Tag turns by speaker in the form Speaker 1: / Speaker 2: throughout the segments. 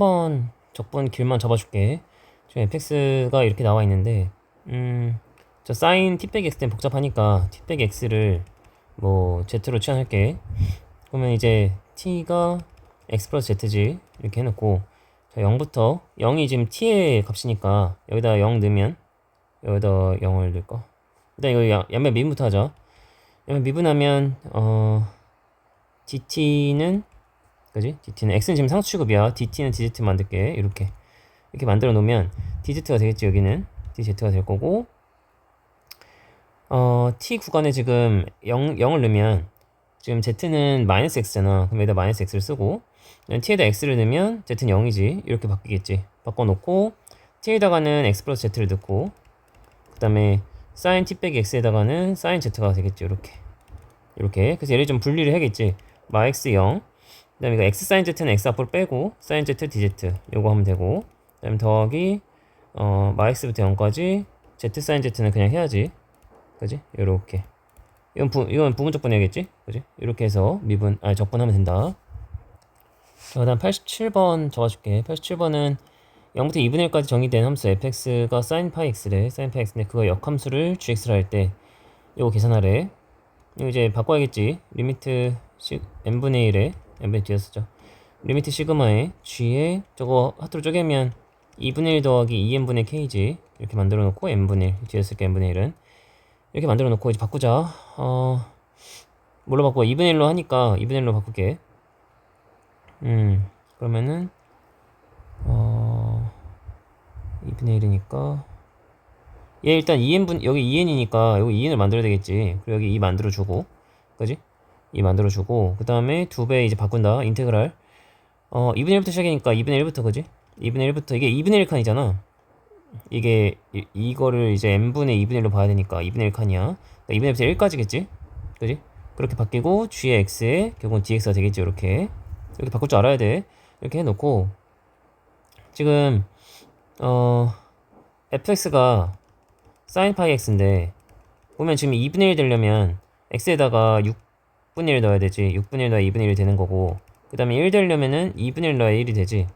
Speaker 1: 한번 적분 길만 잡아줄게. 지금 fx가 이렇게 나와 있는데, 음, 저 사인 t백 x 때문에 복잡하니까 t백 x를 뭐 z로 취한할게. 그러면 이제 t가 x 플러스 z지 이렇게 해놓고 자 0부터 0이 지금 t의 값이니까 여기다 0 넣으면 여기다 0을 넣을까? 일단 이거 양- 양면 미분부터 하자. 양면 미분하면 어 dt는 그지? dt는 x는 지금 상수 취급이야. dt는 dz 만들게 이렇게 이렇게 만들어 놓으면 dz가 되겠지 여기는 dz가 될 거고 어 t 구간에 지금 0 0을 넣으면 지금 z는 마이너스 x잖아. 그럼 여기다 마이너스 x를 쓰고 t에다 x를 넣으면 z는 0이지. 이렇게 바뀌겠지. 바꿔놓고 t에다가는 x 플러스 z를 넣고 그 다음에 sin t 빼기 x에다가는 sin z가 되겠지. 이렇게 이렇게 그래서 얘를 좀 분리를 해야겠지. 마 x 0 그 다음에 이거 x sin z는 x 앞으로 빼고 sin z dz 요거 하면 되고 그 다음에 더하기 어마 x부터 0까지 z sin z는 그냥 해야지. 그지? 요렇게 이건 부, 이건 부분적 분 해야겠지? 그지? 이렇게 해서 미분, 아니 적분하면 된다. 자, 그 다음 87번 적어줄게. 87번은 0부터 2분의 1까지 정의된 함수 fx가 sin pi x래. sin pi x인데 그거 역함수를 gx를 할 때 이거 계산하래. 이거 이제 바꿔야겠지. 리미트 시, n분의 1에 n분의 뒤에 쓰죠. 리미트 시그마에 g에 저거 하트로 쪼개면 2분의 1 더하기 2n분의 k지. 이렇게 만들어 놓고 n분의 1 뒤에 쓸게 n분의 1은 이렇게 만들어 놓고 이제 바꾸자. 어, 뭘로 바꿔? 2분의 1로 하니까 2분의 1로 바꿀게. 음, 그러면은, 어, 2분의 1이니까. 얘 일단 2n분, 여기 2n이니까 여기 2n을 만들어야 되겠지. 그리고 여기 2 만들어 주고. 그지? 2 만들어주고. 그 다음에 두 배 이제 바꾼다. 인테그랄. 어, 2분의 1부터 시작이니까 2분의 1부터, 그지? 2분의 1부터, 이게 2분의 1칸이잖아. 이게 이, 이거를 이제 n분의 2분의 1로 봐야 되니까 2분의 1 칸이야. 그러니까 2분의 1부터 1까지겠지? 그지? 그렇게 바뀌고 g의 x에 결국은 dx가 되겠지 이렇게 이렇게 바꿀 줄 알아야 돼. 이렇게 해놓고 지금 어 fx가 sin pi x인데 보면 지금 2분의 1 되려면 x에다가 6 분의 1 넣어야 되지. 6분의 1 넣어야 2분의 1 되는 거고 그 다음에 1 되려면은 2분의 1 넣어야 1이 되지.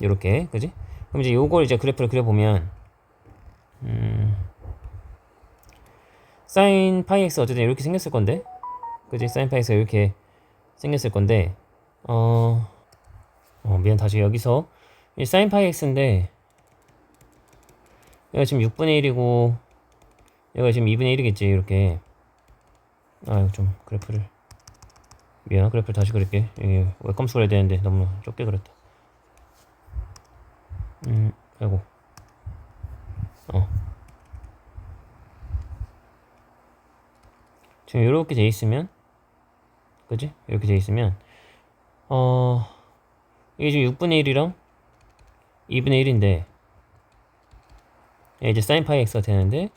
Speaker 1: 이렇게 그지? 그럼 이제 요걸 이제 그래프를 그려보면 음 sin pi x 어쨌든 이렇게 생겼을 건데 그지? sin pi x가 이렇게 생겼을 건데 어, 어 미안 다시 여기서 이 sin pi x인데 여기가 지금 6분의 1이고 여기가 지금 2분의 1이겠지 이렇게 아 이거 좀 그래프를 미안 그래프를 다시 그릴게 이게 웹컴수 그려야 되는데 너무 좁게 그렸다 음, 아이고. 어. 지금 이렇게 돼 있으면, 그지? 이렇게 돼 있으면, 어, 이게 지금 6분의 1이랑 2분의 1인데, 이제 사인 파이 x가 되는데,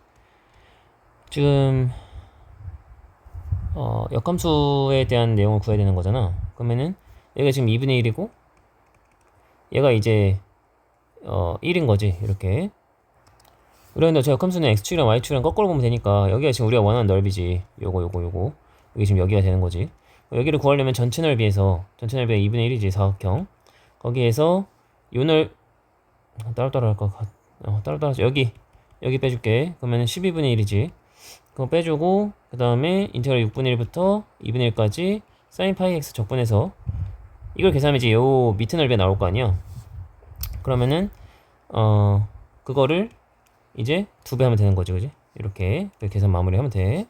Speaker 1: 지금, 어, 역함수에 대한 내용을 구해야 되는 거잖아. 그러면은, 얘가 지금 2분의 1이고, 얘가 이제 어 1인 거지 이렇게. 그런데 저 역함수는 x축이랑 y축이랑 거꾸로 보면 되니까 여기가 지금 우리가 원하는 넓이지. 요거 요거 요거. 여기 지금 여기가 되는 거지. 여기를 구하려면 전체 넓이에서 전체 넓이가 2분의 1이지 사각형. 거기에서 요넓 따로따로 할까 어, 따로따로. 여기 여기 빼줄게. 그러면 12분의 1이지 그거 빼주고 그 다음에 인테그랄 6분의 1부터 2분의 1까지 사인 파이 x 적분해서 이걸 계산하면 이제 요 밑에 넓이가 나올 거 아니야 그러면은 어 그거를 이제 두 배 하면 되는 거지, 그지? 이렇게 계산 마무리하면 돼.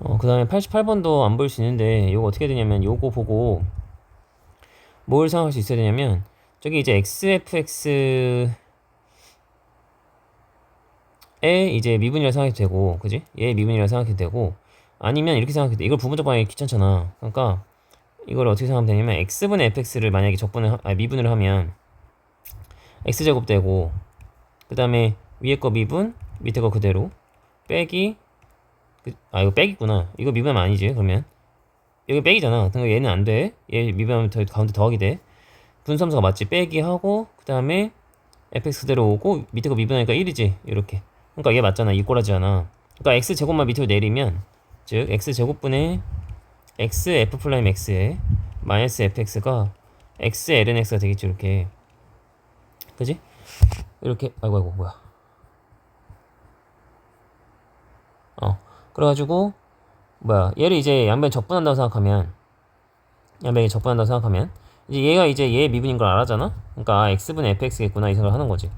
Speaker 1: 어 그 다음에 88번도 안 보일 수 있는데 이거 어떻게 되냐면 요거 보고 뭘 생각할 수 있어야 되냐면 저기 이제 xfx에 이제 미분이라 생각해도 되고, 그지? 얘 미분이라 생각해도 되고, 아니면 이렇게 생각해도 돼. 이걸 부분적 방향이 귀찮잖아. 그러니까 이걸 어떻게 생각하면 되냐면 x분의 fx를 만약에 적분을 아 미분을 하면 x제곱 되고 그 다음에 위에 거 미분 밑에 거 그대로 빼기 그, 아 이거 빼기구나. 이거 미분하면 아니지 그러면. 여기 빼기잖아. 그러니까 얘는 안돼. 얘 미분하면 더, 가운데 더하기 돼. 분수함수가 맞지? 빼기 하고 그 다음에 fx 그대로 오고 밑에 거 미분하니까 1이지 이렇게 그러니까 얘 맞잖아. 이 꼬라지잖아. 그러니까 x제곱만 밑으로 내리면 즉 x제곱분의 x f 플라임 x에 마이너스 fx가 x ln x가 되겠지 이렇게. 그지? 이렇게 아이고 아이고 뭐야. 어 그래가지고 뭐야. 얘를 이제 양변 적분한다고 생각하면 양변이 적분한다고 생각하면 이제 얘가 이제 얘의 미분인 걸 알았잖아? 그러니까 아, x분의 fx겠구나 이 생각을 하는 거지.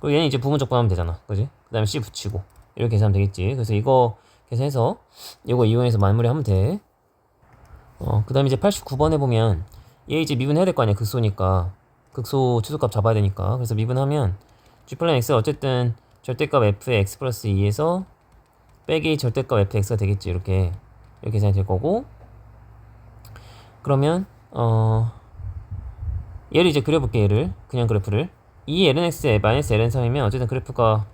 Speaker 1: 그리고 얘는 이제 부분 적분하면 되잖아. 그지? 그 다음에 c 붙이고 이렇게 계산하면 되겠지. 그래서 이거 계산해서 이거 이용해서 마무리하면 돼. 어, 그 다음에 이제 89번에 보면 얘 이제 미분해야 될 거 아니야 극소니까. 극소 최소값 잡아야 되니까. 그래서 미분하면 g 플랜 x 어쨌든 절대값 f의 x 플러스 2에서 빼기 절대값 fx가 되겠지 이렇게. 이렇게 계산이 될 거고. 그러면 어 얘를 이제 그려볼게 얘를. 그냥 그래프를. 2 lnx 마이너스 ln3이면 어쨌든 그래프가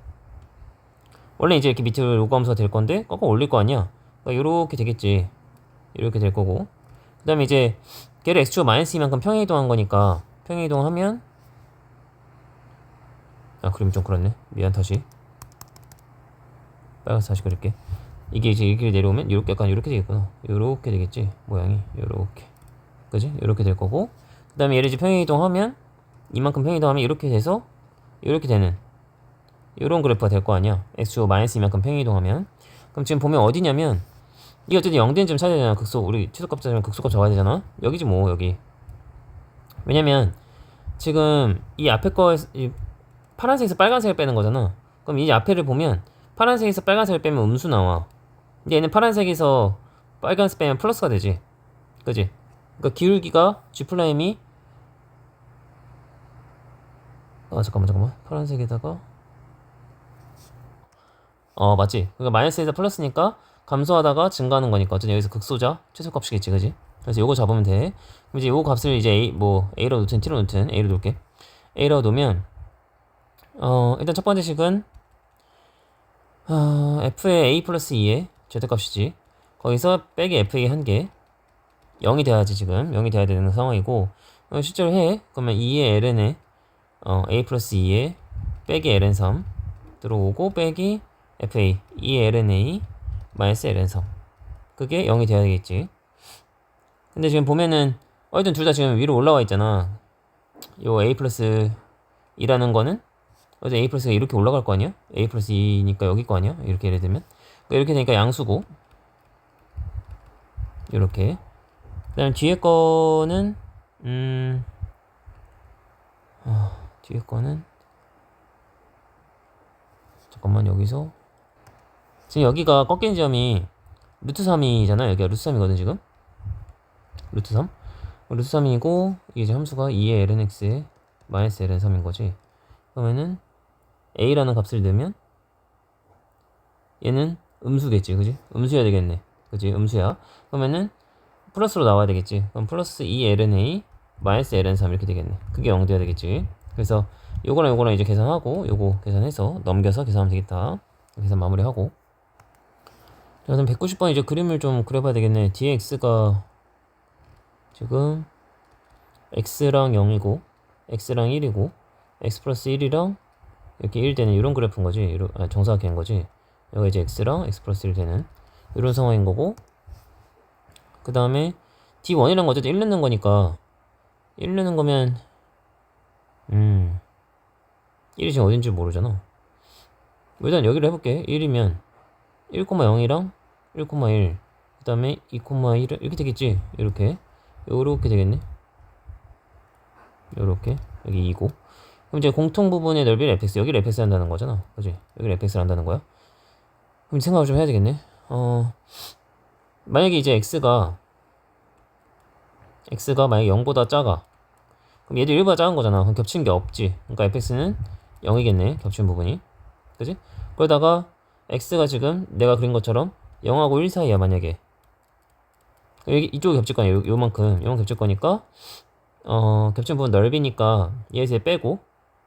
Speaker 1: 원래 이제 이렇게 밑으로 요구하면서 될 건데 꺾어 올릴 거 아니야. 그러니까 요렇게 되겠지. 이렇게 될 거고. 그 다음에 이제 걔를 x축 마이너스 2만큼 평행이동한 거니까 평행이동하면 아 그림 좀 그렇네. 미안 다시. 빨간색 다시 그릴게. 이게 이제 이렇게 내려오면 이렇게 약간 이렇게 되겠구나. 요렇게 되겠지 모양이. 요렇게. 그지? 요렇게 될 거고. 그 다음에 얘를 이제 평행이동하면 이만큼 평행이동하면 이렇게 돼서 이렇게 되는 요런 그래프가 될 거 아니야. X축 마이너스 이만큼 평행이동하면. 그럼 지금 보면 어디냐면 이게 어쨌든 0되는 점 찾아야 되잖아. 극소 우리 최소값 찾으면 극소값 잡아야 되잖아. 여기지 뭐 여기. 왜냐면 지금 이 앞에 거이 파란색에서 빨간색을 빼는 거잖아. 그럼 이 앞에를 보면 파란색에서 빨간색을 빼면 음수 나와. 근데 얘는 파란색에서 빨간색 빼면 플러스가 되지. 그지? 그러니까 기울기가 G 플라임이 아 잠깐만 잠깐만. 파란색에다가 어 맞지? 그러니까 마이너스에서 플러스니까 감소하다가 증가하는 거니까. 어쨌든 여기서 극소자 최소값이겠지 그지? 그래서 요거 잡으면 돼. 그럼 이제 요거 값을 이제 A 뭐 A로 놓든 T로 놓든 A로 놓을게. A로 놓으면 어 일단 첫 번째 식은 어, F의 A 플러스 2의 절대값이지. 거기서 빼기 FA 한개. 0이 돼야지 지금. 0이 돼야 되는 상황이고. 어, 실제로 해. 그러면 2의 ln에 어, A 플러스 2의 빼기 ln3 들어오고 빼기 FA 2의 lna 마이너스 ln3 그게 0이 돼야 되겠지. 근데 지금 보면은 어쨌든 둘 다 지금 위로 올라와 있잖아. 요 A 플러스 2라는 거는 어제 A 플러스가 이렇게 올라갈 거 아니야? A 플러스 2니까 여기 거 아니야? 이렇게 예를 들면. 그러니까 이렇게 되니까 양수고. 이렇게. 그 다음 뒤에 거는 음 아, 뒤에 거는 잠깐만 여기서 지금 여기가 꺾인 점이 루트 3이잖아 여기가 루트 3이거든 지금. 루트 3 루트 3이고 이게 이제 함수가 2의 lnx에 마이너스 ln 3인 거지. 그러면은 a라는 값을 넣으면 얘는 음수겠지 그지? 음수여야 되겠네. 그지? 음수야. 그러면은 플러스로 나와야 되겠지. 그럼 플러스 2 lna 마이너스 ln 3 이렇게 되겠네. 그게 0 돼야 되겠지. 그래서 요거랑 요거랑 이제 계산하고 요거 계산해서 넘겨서 계산하면 되겠다. 계산 마무리하고. 자 그럼 190번 이제 그림을 좀 그려봐야 되겠네. 뒤에 x가 지금 x랑 0이고 x랑 1이고 x 플러스 1이랑 이렇게 1 되는 이런 그래프인 거지. 아, 정사각형 인 거지. 여기가 이제 x랑 x 플러스 1 되는 이런 상황인 거고 그 다음에 d1이란 거 어쨌든 1 넣는 거니까. 1 넣는 거면 음 1이 지금 어딘지 모르잖아. 일단 여기를 해볼게. 1이면 1,0이랑 1,1 그 다음에 2,1 이렇게 되겠지? 이렇게. 요렇게 되겠네. 요렇게. 여기 2고. 그럼 이제 공통 부분의 넓이를 fx 여기를 fx 한다는 거잖아. 그지? 여기를 fx를 한다는 거야. 그럼 생각을 좀 해야 되겠네. 어 만약에 이제 x가 x가 만약에 0보다 작아. 그럼 얘도 1보다 작은 거잖아. 그럼 겹치는 게 없지. 그러니까 fx는 0이겠네. 겹치는 부분이. 그지? 그러다가 x가 지금 내가 그린 것처럼 0하고 1 사이야 만약에. 여기 이쪽이 겹칠 거야 요, 요만큼. 요만큼 겹칠 거니까 어 겹치는 부분 넓이니까 얘에서 빼고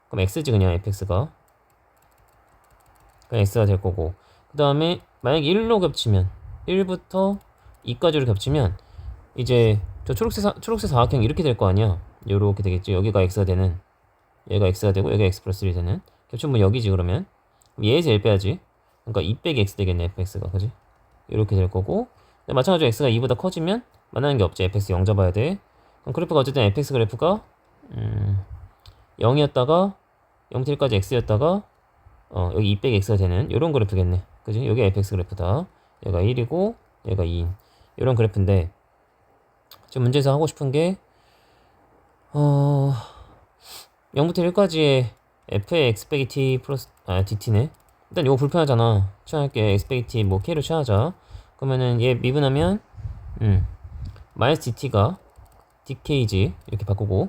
Speaker 1: 그럼 x지 그냥 fx가. 그냥 x가 될 거고. 그 다음에 만약에 1로 겹치면 1부터 2까지로 겹치면 이제 저 초록색 사, 초록색 사각형 이렇게 될 거 아니야. 요렇게 되겠지. 여기가 x가 되는. 얘가 x가 되고 여기가 x 플러스 1이 되는. 겹치면 뭐 여기지 그러면. 얘에서 1 빼야지 그러니까 2 빼기 x 되겠네 fx가 그지 이렇게 될 거고 마찬가지로 x가 2보다 커지면 만나는 게 없지 fx 0 잡아야 돼 그럼 그래프가 어쨌든 fx 그래프가 음, 0이었다가 0부터 1까지 x였다가 어, 여기 2 빼기 x가 되는 이런 그래프겠네. 그지? 여기 fx 그래프다. 얘가 1이고 얘가 2인 이런 그래프인데 지금 문제에서 하고 싶은 게 어, 0부터 1까지의 f의 x 빼기 t 플러스 아 dt네. 일단 이거 불편하잖아. 취할게 t 뭐 k로 취하자. 그러면은 얘 미분하면 음 마이너스 dt가 dk지 이렇게 바꾸고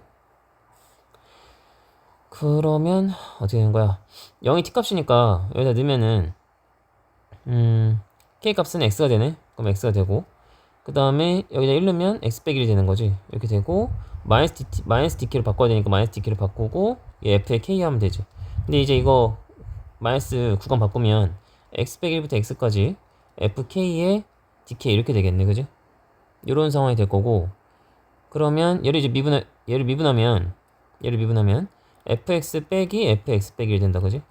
Speaker 1: 그러면 어떻게 되는 거야? 0이 t 값이니까 여기다 넣으면은 음 k 값은 x가 되네. 그럼 x가 되고 그 다음에 여기다 1 넣으면 x 빼기 1이 되는 거지. 이렇게 되고 마이너스 dt 마이너스 dk로 바꿔야 되니까 마이너스 dk로 바꾸고 얘 f의 k 하면 되지. 근데 이제 이거 마이너스 구간 바꾸면 x 빼기 1부터 x까지 fk에 dk 이렇게 되겠네, 그지? 이런 상황이 될 거고 그러면 얘를 이제 미분 얘를 미분하면 얘를 미분하면 fx 빼기 fx 빼기 1 된다, 그지?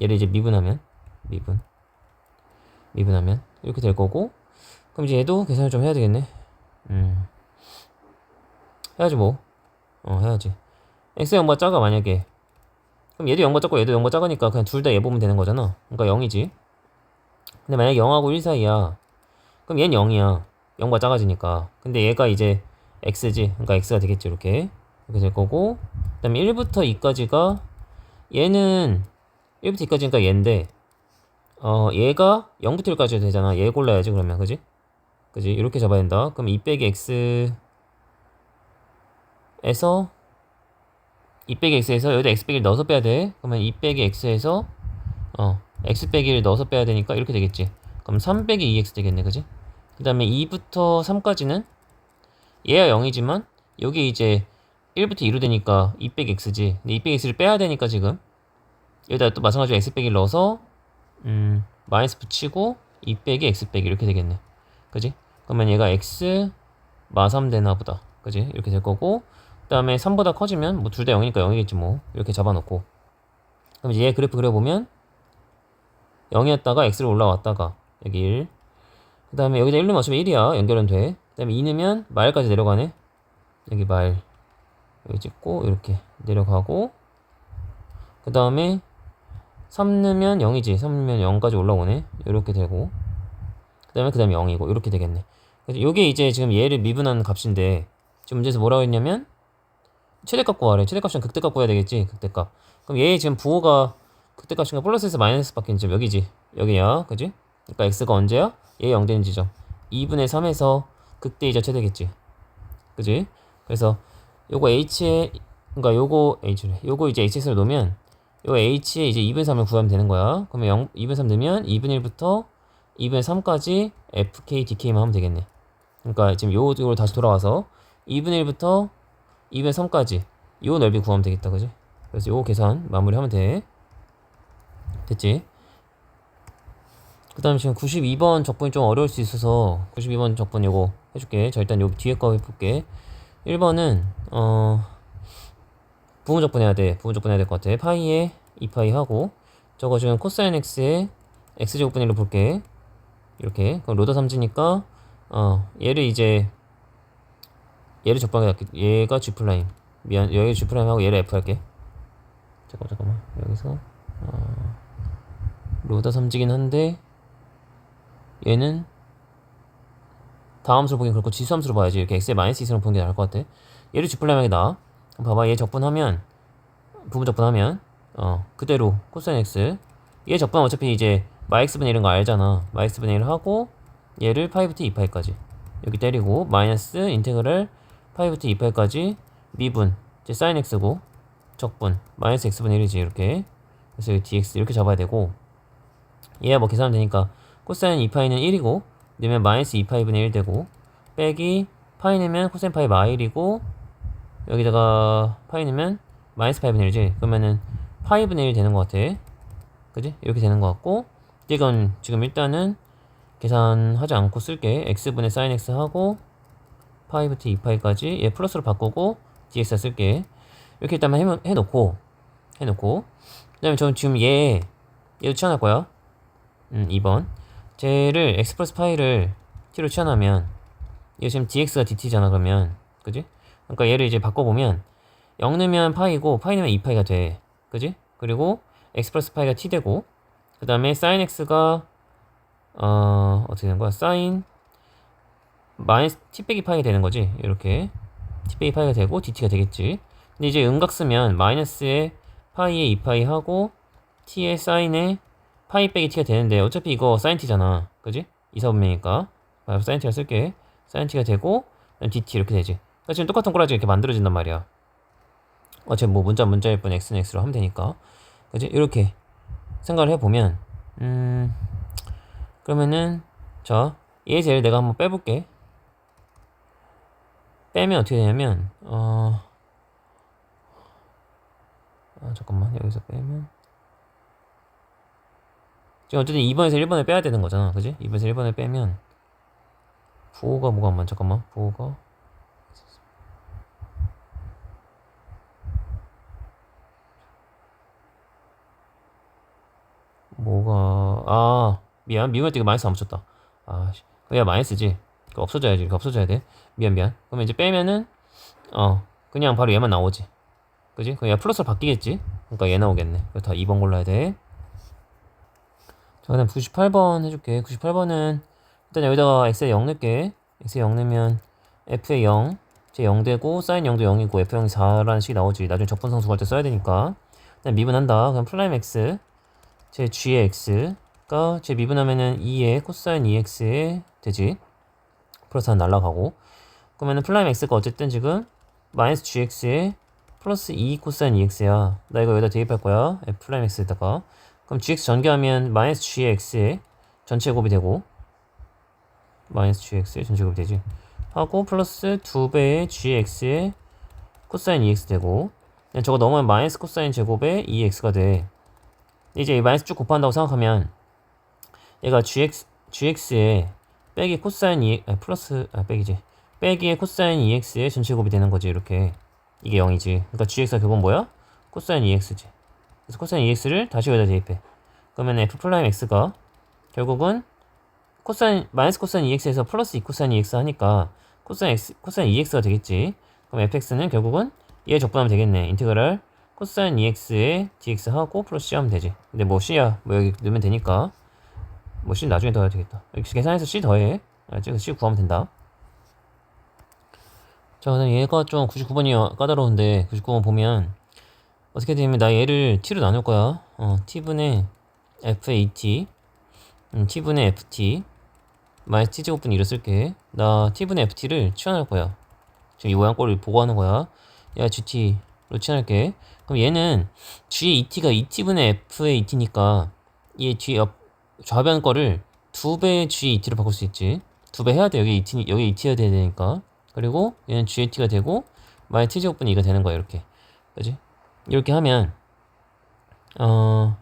Speaker 1: 얘를 이제 미분하면 미분 미분하면 이렇게 될 거고 그럼 이제 얘도 계산을 좀 해야 되겠네. 음 해야지 뭐. 어 해야지. x 0보다 작아 만약에 그럼 얘도 0보다 작고 얘도 0보다 작으니까 그냥 둘 다 얘 보면 되는 거잖아. 그러니까 0이지. 근데 만약에 0하고 1 사이야. 그럼 얘는 0이야. 0보다 작아지니까. 근데 얘가 이제 x지. 그러니까 x가 되겠지. 이렇게. 이렇게 될 거고. 그 다음에 1부터 2까지가 얘는 1부터 2까지니까 얘인데 어 얘가 0부터 1까지 되잖아. 얘 골라야지 그러면. 그지? 그지? 이렇게 잡아야 된다. 그럼 2 빼기 x 에서 2 빼기 x에서 여기다 x 빼기를 넣어서 빼야 돼. 그러면 2 빼기 x에서 어 x 빼기를 넣어서 빼야 되니까 이렇게 되겠지. 그럼 3 빼기 2x 되겠네, 그지? 그 다음에 2부터 3까지는 얘가 0이지만 여기 이제 1부터 2로 되니까 2 빼기 x지. 근데 2 빼기 x를 빼야 되니까 지금 여기다 또 마찬가지로 x 빼기를 넣어서 음 마이너스 붙이고 2 빼기 x 빼기 이렇게 되겠네. 그지? 그러면 얘가 x 마 3 되나 보다. 그지? 이렇게 될 거고 그 다음에 3보다 커지면 뭐 둘 다 0이니까 0이겠지 뭐 이렇게 잡아놓고 그럼 이제 얘 그래프 그려보면 0이었다가 x로 올라왔다가 여기 1. 그 다음에 여기다 1로 맞추면 1이야. 연결은 돼. 그 다음에 2 넣으면 말까지 내려가네. 여기 말. 여기 찍고 이렇게 내려가고 그 다음에 3 넣으면 0이지. 3 넣으면 0까지 올라오네. 이렇게 되고 그 다음에 그 다음에 0이고 이렇게 되겠네. 그래서 요게 이제 지금 얘를 미분하는 값인데 지금 문제에서 뭐라고 했냐면 최대값 구하래. 최대값은 극대값 구해야 되겠지. 극대값. 그럼 얘 지금 부호가 극대값인가 플러스에서 마이너스 바뀐 지점 여기지. 여기야. 그지? 그러니까 x가 언제야? 얘 0 되는 지점. 2분의 3에서 극대이자 최대겠지. 그지? 그래서 요거 h에 그러니까 요거 h래. 요거 이제 hx를 놓으면 요 h에 이제 2분의 3을 구하면 되는 거야. 그러면 0, 2분의 3 넣으면 2분의 1부터 2분의 3까지 fk dk만 하면 되겠네. 그러니까 지금 요쪽으로 다시 돌아와서 2분의 1부터 2분의 3까지 요 넓이 구하면 되겠다. 그지? 그래서 요 계산 마무리하면 돼. 됐지? 그 다음에 지금 92번 적분이 좀 어려울 수 있어서 92번 적분 요거 해줄게. 자, 일단 요 뒤에 거 해볼게. 1번은, 어, 부분 적분 해야 돼. 부분 적분 해야 될 것 같아. 파이에 2파이 하고, 저거 지금 코사인 x에 x제곱분 1로 볼게. 이렇게. 그럼 로더 3지니까, 어, 얘를 이제, 얘를 적분하게 할게. 얘가 G 플라임. 미안, 여기 G 플라임 하고 얘를 F 할게. 잠깐만, 잠깐만. 여기서, 어, 로더 3지긴 한데, 얘는 다함수로 보긴 그렇고 지수 함수로 봐야지 이렇게 x의 마이너스 2승을 보는 게 나을 것 같아 얘를 G플라임하게 나 봐봐 얘 적분하면 부분 적분하면 어 그대로 코사인 x 얘 적분하면 어차피 이제 마이x분의 1인 거 알잖아 마이x분의 1 하고 얘를 파이부터 2파이까지 여기 때리고 마이너스 인테그랄 파이부터 2파이까지 미분 이제 사인 x고 적분 마이너스 x분의 1이지 이렇게 그래서 여기 dx 이렇게 잡아야 되고 얘야 뭐 계산하면 되니까 코사인 2파이는 1이고 넣으면 마이너스 2파이분의 1 되고 빼기 파이 넣으면 코사인 파이 마일이고 여기다가 파이 넣으면 마이너스 파이분의 1이지. 그러면은 파이분의 1 되는 것 같아. 그지? 이렇게 되는 것 같고 이건 지금 일단은 계산하지 않고 쓸게. x분의 사인 x 하고 파이부터 2파이까지 얘 플러스로 바꾸고 dx 쓸게 이렇게 일단 해, 해놓고 해놓고 그 다음에 저는 지금 얘 얘도 치환할 거야 음 2번 쟤를 x 플러스 파이를 t로 치환하면 이거 지금 dx가 dt잖아 그러면 그지? 그러니까 얘를 이제 바꿔보면 0 넣으면 파이고 파이 넣으면 2파이가 돼. 그지? 그리고 x 플러스 파이가 t 되고 그 다음에 sin x가 어 어떻게 되는 거야? sin 마이너스 t 빼기 파이가 되는 거지. 이렇게 t 빼기 파이가 되고 dt가 되겠지. 근데 이제 음각 쓰면 마이너스에 파이에 2파이 하고 t의 사인에 파이 빼기 t가 되는데 어차피 이거 사인 t잖아. 그지? 이사분면이니까 사인 t가 쓸게. 사인 t가 되고 dt 이렇게 되지. 그러니까 지금 똑같은 꼬라지 이렇게 만들어진단 말이야. 어차피 뭐 문자 문자일 뿐 x는 x로 하면 되니까. 그지? 이렇게 생각을 해보면 음 그러면은 자 얘 제일 내가 한번 빼볼게. 빼면 어떻게 되냐면 어 아, 잠깐만. 여기서 빼면. 지금 어쨌든 2번에서 1번을 빼야 되는 거잖아. 그지? 2번에서 1번을 빼면 부호가 뭐가 안 맞, 잠깐만. 부호가. 뭐가 아 미안. 때 이거 마이너스 안 붙였다. 아 씨. 그냥 마이너스지 그거 없어져야지 이거 없어져야 돼 미안 미안 그러면 이제 빼면은 어 그냥 바로 얘만 나오지 그지? 얘 플러스로 바뀌겠지 그러니까 얘 나오겠네 그래서 다 2번 골라야 돼 자, 그다음 98번 해줄게. 98번은 일단 여기다가 x에 0 넣을게. x에 0 넣으면 f에 0, 제 0 되고 사인 0도 0이고 f 0이 4라는 식이 나오지. 나중에 적분상수 구할 때 써야 되니까. 그다음 미분한다. 그럼 플라임 x, 제 g의 x가 제 미분하면은 2의 코사인 2x에 되지. 플러스 한 날라가고. 그러면은 플라임 x가 어쨌든 지금 마이너스 gx에 플러스 2 코사인 2x야. 나 이거 여기다 대입할 거야. f 플라임 x에다가. 그럼 gx 전개하면 마이너스 gx의 전체 곱이 되고 마이너스 gx의 전체 곱이 되지 하고 플러스 2배의 gx의 코사인 2x 되고 그냥 저거 넘으면 마이너스 코사인 제곱의 2x가 돼 이제 이 마이너스 쭉 곱한다고 생각하면 얘가 gx, gx의 빼기 코사인 2 아니 플러스 아 빼기지 빼기의 코사인 2x의 전체 곱이 되는 거지 이렇게 이게 0이지 그러니까 gx가 결국은 뭐야? 코사인 2x지 그래서 코사인 2x를 다시 여기다 대입해. 그러면 f 플라임 x가 결국은 코사인 마이너스 코사인 2x에서 플러스 2 코사인 2x 하니까 코사인 x 코사인 2x가 되겠지. 그럼 fx는 결국은 얘 적분하면 되겠네. 인테그랄 코사인 2x에 dx 하고 플러스 c 하면 되지. 근데 뭐 c야 뭐 여기 넣으면 되니까 뭐 c 나중에 더해야 되겠다. 계산해서 c 더해. 알지? c 구하면 된다. 자, 그다음 얘가 좀 99번이 까다로운데 99번 보면 어떻게 되냐면 나 얘를 t로 나눌 거야. 어, t분의 f(a)t 음, t분의 ft 마이너스 t제곱분 이를 쓸게. 나 t분의 ft를 치환할 거야. 지금 이 모양꼴을 보고 하는 거야. 야 gt로 치환할게. 그럼 얘는 g2t가 2t분의 f(a)t니까 얘뒤옆 좌변 거를 두 배의 g2t로 바꿀 수 있지. 두 배 해야 돼. 여기 2t 여기 2t가 돼야 되니까. 그리고 얘는 g2t가 되고 마이너스 t제곱분이 이가 되는 거야 이렇게. 그지? 이렇게 하면 어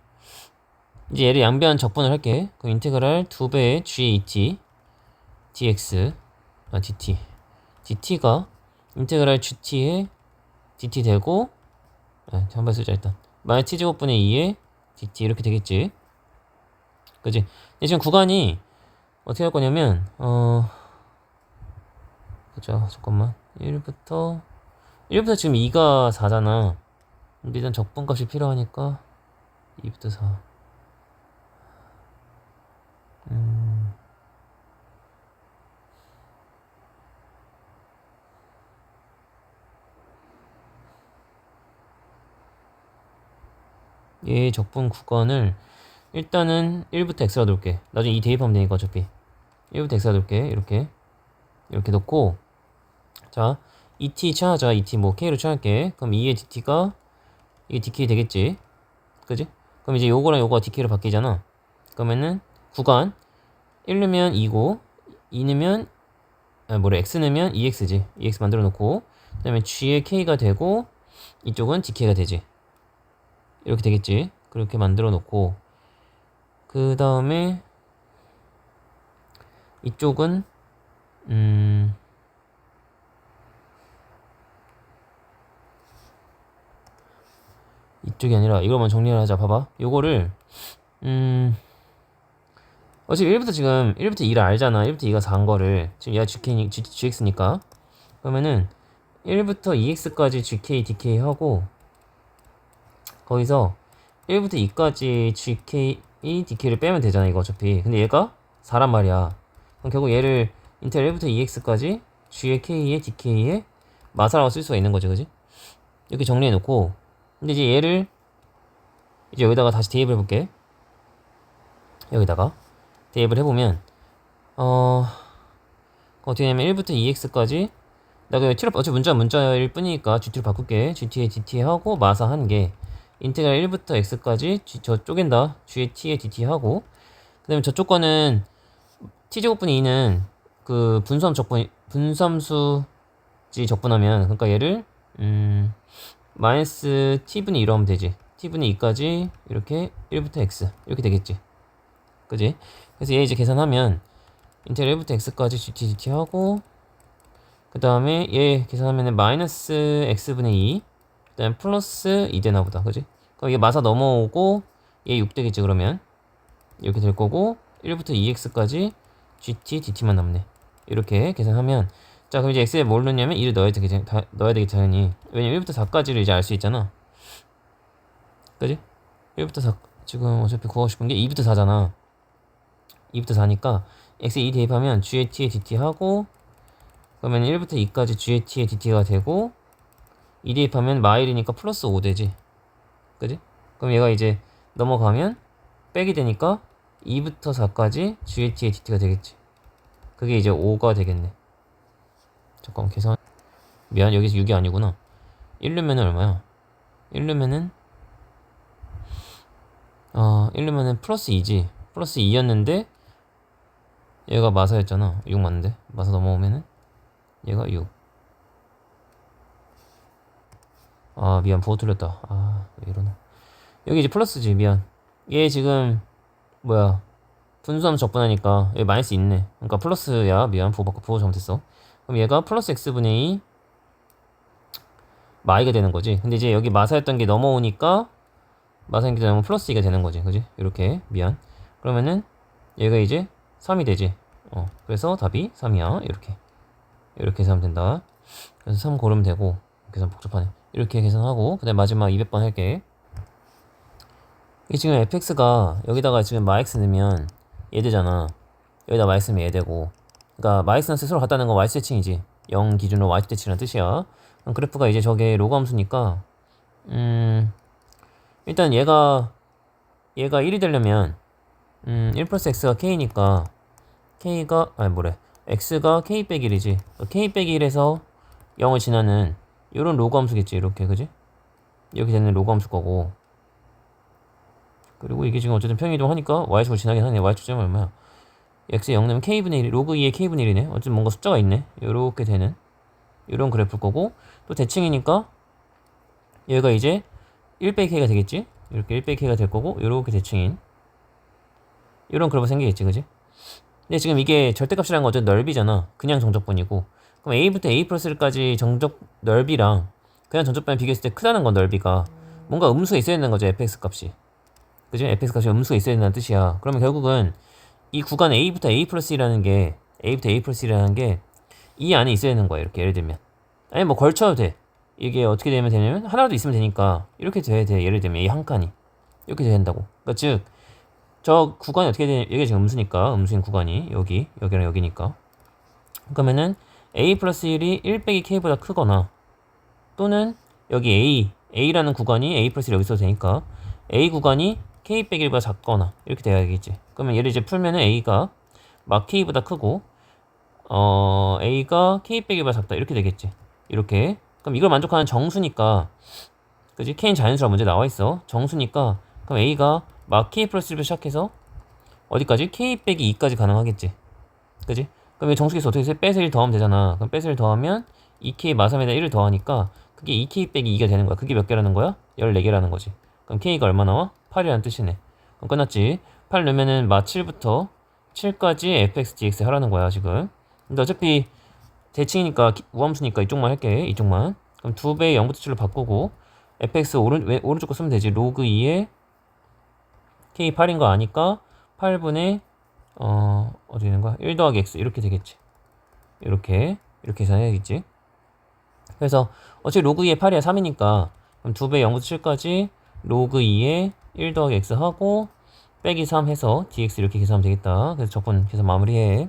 Speaker 1: 이제 얘를 양변 적분을 할게. 그 인테그랄 두 배의 g2t dx 아 dt dt가 인테그랄 gt의 dt 되고 아, 한번 쓰자 일단 마이너스 t 제곱분의 2의 dt 이렇게 되겠지. 그지? 지금 구간이 어떻게 할 거냐면 어 보자 잠깐만 1부터 1부터 지금 2가 4잖아. 근데 일단 적분값이 필요하니까 2부터 4 음. 얘 적분 구간을 일단은 1부터 x가 놓을게. 나중에 이 대입하면 되니까 어차피. 1부터 x가 놓을게. 이렇게. 이렇게 놓고. 자 2t 취하자. 2t 뭐 k로 취할게. 그럼 2의 dt가 이게 dk 되겠지. 그지? 그럼 이제 요거랑 요거가 dk로 바뀌잖아. 그러면은 구간 1 넣으면 2고 2 넣으면 아 뭐래? X 넣으면 2x지. 2x 만들어 놓고. 그 다음에 g의 k가 되고 이쪽은 dk가 되지. 이렇게 되겠지. 그렇게 만들어 놓고 그 다음에 이쪽은 음 이쪽이 아니라 이거만 정리를 하자. 봐봐. 요거를 음 어차피 1부터 지금 1부터 2를 알잖아. 1부터 2가 4한 거를. 지금 얘가 GK, G, GX니까. 그러면은 1부터 2x까지 gk, dk 하고 거기서 1부터 2까지 gk, dk를 빼면 되잖아 이거 어차피. 근데 얘가 4란 말이야. 그럼 결국 얘를 인텔 1부터 2x까지 g의 k의 dk의 마사라고 쓸 수가 있는 거지 그지? 이렇게 정리해 놓고. 근데 이제 얘를 이제 여기다가 다시 대입을 해볼게. 여기다가 대입을 해보면 어 어떻게 되냐면 1부터 2x까지 나 그냥 t로 어차피 문자 문자일 뿐이니까 gt로 바꿀게. Gt에 dt 하고 마사 한개 인테그랄 1부터 x까지 g, 저 쪼갠다 g의 t에 dt 하고 그 다음에 저쪽 거는 t제곱분의 2는 그 분수함 적분 분수함수지 적분하면 그러니까 얘를 음 마이너스 t분의 2로 하면 되지. T분의 2까지 이렇게 1부터 x 이렇게 되겠지. 그지? 그래서 얘 이제 계산하면 인텔 1부터 x까지 gt dt 하고 그 다음에 얘 계산하면 마이너스 x분의 2 그다음 플러스 2 되나 보다 그지? 그럼 이게 마사 넘어오고 얘 6 되겠지 그러면? 이렇게 될 거고 1부터 2x까지 gt dt만 남네. 이렇게 계산하면 자 그럼 이제 x에 뭘 넣냐면 2를 넣어야 되겠지 다, 넣어야 되겠지 당연히. 왜냐면 1부터 4까지를 이제 알 수 있잖아. 그지? 1부터 4 지금 어차피 구하고 싶은 게 2부터 4잖아. 2부터 4니까 x에 2 대입하면 g의 t에 dt 하고 그러면 1부터 2까지 g의 t에 dt가 되고 2 대입하면 마일이니까 플러스 5 되지. 그지? 그럼 얘가 이제 넘어가면 빼기 되니까 2부터 4까지 g의 t에 dt가 되겠지. 그게 이제 5가 되겠네. 잠깐만 계산. 미안 여기서 6이 아니구나. 1르면은 얼마야? 1르면은 어 1르면은 플러스 2지. 플러스 2였는데 얘가 마사였잖아. 6 맞는데? 마사 넘어오면은 얘가 6 아 미안. 보호 틀렸다. 아왜 이러나 여기 이제 플러스지 미안. 얘 지금 뭐야. 분수함 적분하니까 여기 마이너스 있네. 그러니까 플러스야 미안. 보호 바꿔 보호 잘못했어. 그럼 얘가 플러스 x분의 2 마이가 되는 거지. 근데 이제 여기 마사였던 게 넘어오니까 마사인 게 넘으면 플러스 2가 되는 거지. 그지? 이렇게. 미안. 그러면은 얘가 이제 3이 되지. 어 그래서 답이 3이야. 이렇게. 이렇게 계산하면 된다. 그래서 3 고르면 되고 계산 복잡하네 이렇게 계산하고 그 다음에 마지막 200번 할게. 이 지금 fx가 여기다가 지금 마x 넣으면 얘 되잖아. 여기다 마x 넣으면 얘 되고. 그러니까 마이너스 서로 같다는 건 y 세칭이지. 0 기준으로 y 대칭이라는 뜻이야. 그럼 그래프가 이제 저게 로그 함수니까 음 일단 얘가 얘가 1이 되려면 음, 1 플러스 x가 k니까 k가 아니 뭐래. x가 k 빼기 1이지. k 빼기 1에서 0을 지나는 이런 로그 함수겠지 이렇게 그지? 이렇게 되는 로그 함수 거고. 그리고 이게 지금 어쨌든 평이동 하니까 y축을 지나긴 하네. y축점이 얼마야? x에 0 넣으면 k분의 1 로그 2의 k분의 1이네. 어쨌든 뭔가 숫자가 있네. 요렇게 되는 이런 그래프일 거고. 또 대칭이니까 얘가 이제 1 빼기 k가 되겠지? 이렇게 1 빼기 k가 될 거고 요렇게 대칭인 이런 그래프 생기겠지 그지? 근데 지금 이게 절대값이라는 건 어쨌든 넓이잖아. 그냥 정적분이고 그럼 a부터 a 플러스 1까지 정적 넓이랑 그냥 정적분을 비교했을 때 크다는 건 넓이가 뭔가 음수가 있어야 되는 거죠 fx 값이. 그지 fx 값이 음수가 있어야 된다는 뜻이야. 그러면 결국은 이 구간 a부터 a 플러스 1이라는 게 a부터 a 플러스 1이라는 게 이 안에 있어야 되는 거야 이렇게. 예를 들면. 아니 뭐 걸쳐도 돼. 이게 어떻게 되면 되냐면 하나라도 있으면 되니까 이렇게 돼야 돼. 예를 들면 이 한 칸이. 이렇게 돼야 된다고. 그러니까 즉 저 구간이 어떻게 되냐 이게 지금 음수니까. 음수인 구간이 여기 여기랑 여기니까. 그러면은 a 플러스 1이 1 빼기 k보다 크거나 또는 여기 a a라는 구간이 a 플러스 1 여기 있어도 되니까 a 구간이 k 빼기 1보다 작거나 이렇게 돼야겠지 그러면 얘를 이제 풀면은 a가 막 k보다 크고 어 a가 k 빼기 1보다 작다 이렇게 되겠지 이렇게 그럼 이걸 만족하는 정수니까 그지 k는 자연수라 문제 나와 있어 정수니까 그럼 a가 막 k 플러스 1부터 시작해서 어디까지? k 빼기 2까지 가능하겠지. 그지? 그럼 이 정수기에서 어떻게 해? 빼서 1 더하면 되잖아. 그럼 빼서 1 더하면 2k 마삼에다 1을 더하니까 그게 2k 빼기 2가 되는 거야. 그게 몇 개라는 거야? 14개라는 거지. 그럼 k가 얼마 나와? 8이라는 뜻이네. 그럼 끝났지. 8 넣으면은 마 7부터 7까지 fx dx 하라는 거야, 지금. 근데 어차피 대칭이니까 우함수니까 이쪽만 할게. 이쪽만. 그럼 2배 0부터 7로 바꾸고 fx 오른, 왼, 오른쪽 거 쓰면 되지. 로그 2에 k 8인 거 아니까 8분의 어 어디 있는 거야? 1 더하기 x 이렇게 되겠지. 이렇게 이렇게 계산해야겠지. 그래서 어차피 로그 2의 8이야 3이니까 그럼 2배 0부터 7까지 로그 2에 1 더하기 x 하고 빼기 3 해서 dx 이렇게 계산하면 되겠다. 그래서 적분 계산 마무리해.